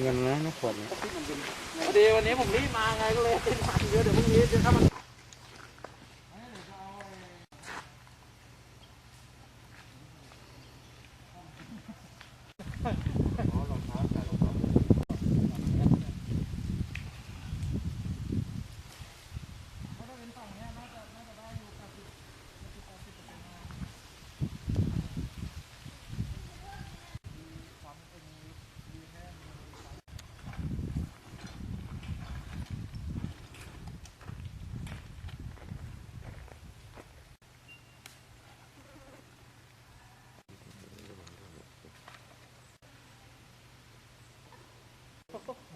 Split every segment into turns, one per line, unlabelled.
เงินนะนะขวดนี้
พอดีวันนี้ผมรีบมาไงก็เลยเป็นพันเยอะเดี๋ยวพรุ่งนี้จะถ้ามัน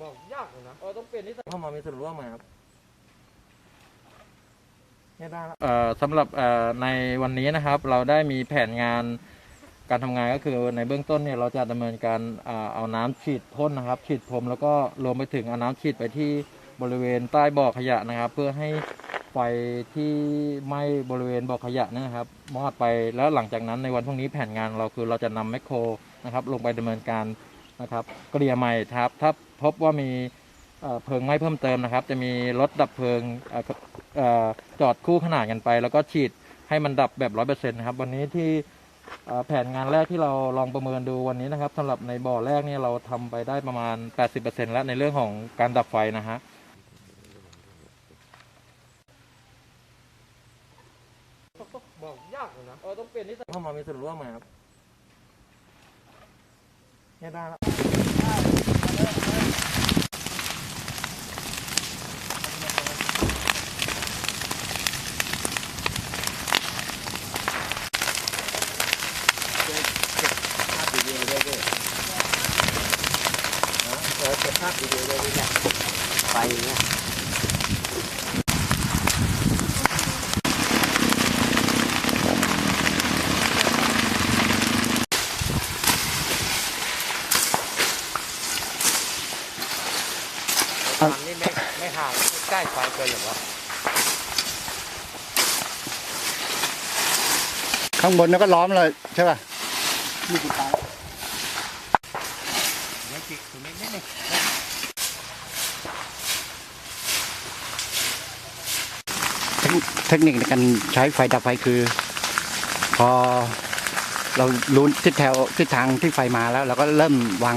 บอกยาก เลยนะเออต้องเปลี่ยนนิสัยเข้ามามีส่วนร่วมไหมครับไม่ได้ละเอ่อสำหรับเอ่อในวันนี้นะครับ เราได้มีแผนงานการทำงานก็คือในเบื้องต้นเนี่ยเราจะดำเนินการอ่าเอาน้ำฉีดพ่นนะครับ ฉีดพรมแล้วก็รวมไปถึงเอาน้ำฉีดไปที่บริเวณใต้บ่อขยะนะครับ เพื่อให้ไฟที่ไหม้บริเวณบ่อขยะเนยนะครับมอดไปแล้วหลังจากนั้นในวันพรุ่งนี้แผนงานเราคือเราจะนำแมคโครนะครับ ลงไปดำเนินการนะครับเกลี่ยใหม่ครับถ้าพบว่ามี เอ่อเพลิงไหม้เพิ่มเติมนะครับ จะมีรถดับเพลิงเอ่อเอ่อจอดคู่ขนานกันไป แล้วก็ฉีดให้มันดับแบบร้อยเปอร์เซ็นต์นะครับ วันนี้ที่เอ่อแผนงานแรกที่เราลองประเมินดูวันนี้นะครับสำหรับในบ่อแรกเนี่ยเราทำไปได้ประมาณ 80%แล้วในเรื่องของการดับไฟนะฮะบอกยากเลยนะเออต้องเปลี่ยนนิสัยเข้ามามีส่วนร่วมไหมครับไม่ได้ละ เก็บภาพวิดีโอด้วยเนี่ย
ไฟเนี่ย
ตอนนี้ไม่ไม่ห่างใกล้ไฟเกินหรือวะ
ข้างบนแล้วก็ล้อมเลยใช่ป่ะ
นี่กูตาย
ไม่จิกตรงนี้นิดนึง
เทคนิคในการใช้ไฟดับไฟคือ พอเรารู้ทิศแถวทิศทางที่ไฟมาแล้ว เราก็เริ่มวาง